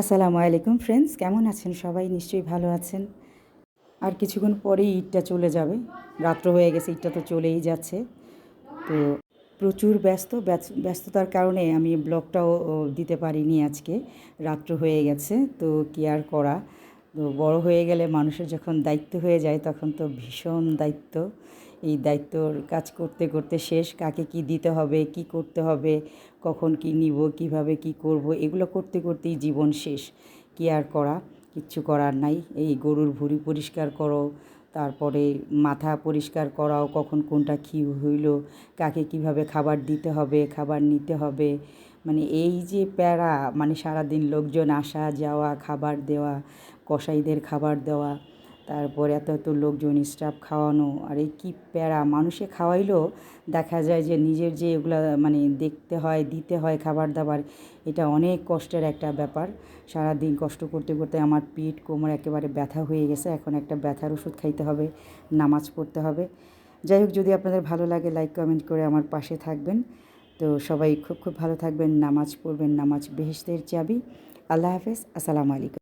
আসসালামু আলাইকুম ফ্রেন্ডস কেমন আছেন সবাই? নিশ্চয়ই ভালো আছেন। আর কিছুক্ষণ পরেই ঈদটা চলে যাবে। রাত্র হয়ে গেছে, ঈদটা তো চলেই যাচ্ছে। তো প্রচুর ব্যস্ত ব্যস্ততার কারণে আমি ব্লগটাও দিতে পারিনি আজকে। রাত্র হয়ে গেছে, তো কি আর করা? বড় হয়ে গেলে মানুষের যখন দায়িত্ব হয়ে যায়, তখন তো ভীষণ দায়িত্ব। এই দায়িত্বর কাজ করতে করতে শেষ কাকে কি দিতে হবে, কি করতে হবে, কখন কি নিব, কীভাবে কি করব, এগুলো করতে, করতেই জীবন শেষ। কি আর করা? কিচ্ছু করার নাই। এই গরুর ভুঁড়ি পরিষ্কার করো, তারপরে মাথা পরিষ্কার করাও, কখন কোনটা কী হইল, কাকে কীভাবে খাবার দিতে হবে, খাবার নিতে হবে মানে এই যে প্যারা মানে সারাদিন লোকজন আসা, যাওয়া, খাবার দেওয়া, কসাইদের খাবার দেওয়া, তারপর এত এত লোকজন স্টাফ খাওয়ানো, আর এই কী প্যারা! মানুষে খাওয়াইলেও দেখা যায় যে নিজের যে এগুলা মানে দেখতে হয়, দিতে হয় খাবার দাবার, এটা অনেক কষ্টের একটা ব্যাপার। সারাদিন কষ্ট করতে করতে আমার পিঠ কোমর একেবারে ব্যথা হয়ে গেছে, এখন একটা ব্যথার ওষুধ খাইতে হবে, নামাজ পড়তে হবে। যাই হোক, যদি আপনাদের ভালো লাগে লাইক কমেন্ট করে আমার পাশে থাকবেন। তো সবাই খুব খুব ভালো থাকবেন, নামাজ পড়বেন, নামাজ বেহেস্তের চাবি। আল্লাহ হাফেজ, আসসালামু আলাইকুম।